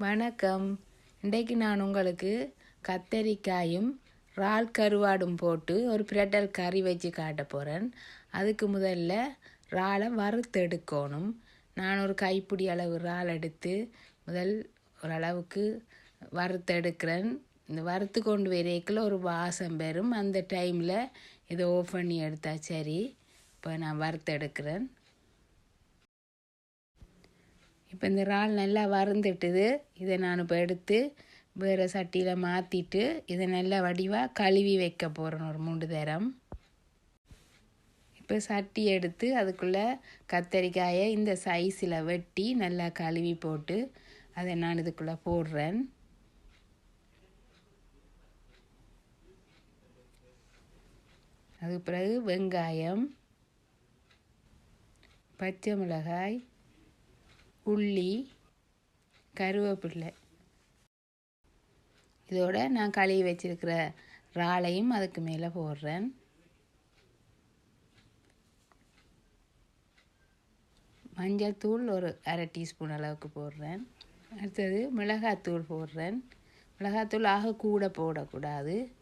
வணக்கம். இன்றைக்கு நான் உங்களுக்கு கத்தரிக்காயும் இறால் கருவாடும் போட்டு ஒரு பிரட்டல் கறி வச்சு காட்ட போகிறேன் அதுக்கு முதல்ல இறாலை வறுத்தெடுக்கணும். நான் ஒரு கைப்பிடி அளவு இறால் எடுத்து முதல் ஓரளவுக்கு வறுத்தெடுக்கிறேன். இந்த வறுத்து கொண்டு வரைக்கில் ஒரு வாசம் பெறும். அந்த டைமில் இதை ஓப்பன் பண்ணி எடுத்தால் சரி. இப்போ நான் வறுத்தெடுக்கிறேன். இப்போ இந்த இறால் நல்லா வறுந்துட்டுது. இதை நான் இப்போ எடுத்து வேறு சட்டியில் மாற்றிட்டு இதை நல்லா வடிவாக கழுவி வைக்க போகிறேன் ஒரு மூன்று தரம் இப்போ சட்டி எடுத்து அதுக்குள்ளே கத்தரிக்காயை இந்த சைஸில் வெட்டி நல்லா கழுவி போட்டு அதை நான் இதுக்குள்ளே போடுறேன். அதுக்கு பிறகு வெங்காயம் பச்சை மிளகாய் உள்ளி கருவேப்பில்லை இதோட நான் கழுவி வச்சிருக்கிற இறாலையும் அதுக்கு மேலே போடுறேன். மஞ்சள் தூள் ஒரு அரை டீஸ்பூன் அளவுக்கு போடுறேன். அடுத்தது மிளகாத்தூள் போடுறேன். மிளகாத்தூள் ஆக கூட போடக்கூடாது.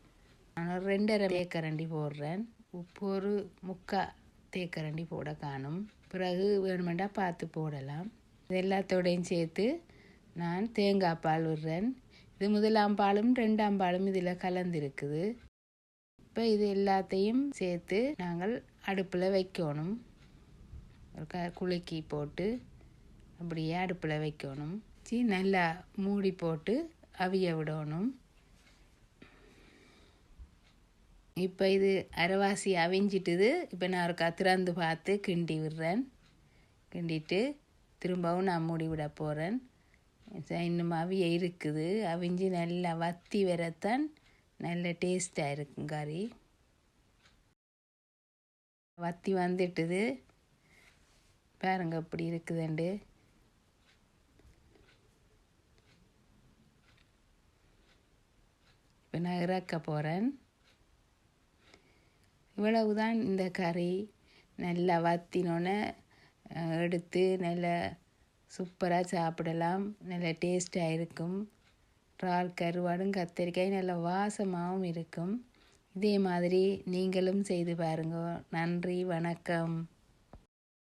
நான் ஒரு ரெண்டரை தேக்கரண்டி போடுறேன். உப்பு ஒரு முக்கா தேக்கரண்டி போட காணும். பிறகு வேணுமெண்டா பார்த்து போடலாம். இது எல்லாத்தோடையும் சேர்த்து நான் தேங்காய் பால் விடுறேன். இது முதலாம் பாலும் ரெண்டாம் பாலும் இதில் கலந்துருக்குது. இப்போ இது எல்லாத்தையும் சேர்த்து நாங்கள் அடுப்பில் வைக்கணும். ஒரு க குலுக்கி போட்டு அப்படியே அடுப்பில் வைக்கணும். சி நல்லா மூடி போட்டு அவிய விடணும். இப்போ இது அரைவாசி அவிஞ்சிட்டுது. இப்போ நான் ஒரு திறந்து பார்த்து கிண்டி விடுறேன். கிண்டிட்டு திரும்பவும் நான் மூடிவிட போகிறேன் இன்னும் அவிய இருக்குது. அவிஞ்சு நல்லா வத்தி வரத்தான் நல்ல டேஸ்ட்டாக இருக்கும் கறி. வத்தி வந்துட்டுது. பாருங்க எப்படி இருக்குதுண்டு. இப்போ நான் இறக்க போகிறேன் இவ்வளவுதான் இந்த கறி. நல்லா வத்தினோன்னே எடுத்து நல்ல சூப்பராக சாப்பிடலாம். நல்ல டேஸ்ட்டாக இருக்கும். இறால் கருவாடும் கத்திரிக்காய் நல்ல வாசமாகவும் இருக்கும். இதே மாதிரி நீங்களும் செய்து பாருங்க. நன்றி வணக்கம்.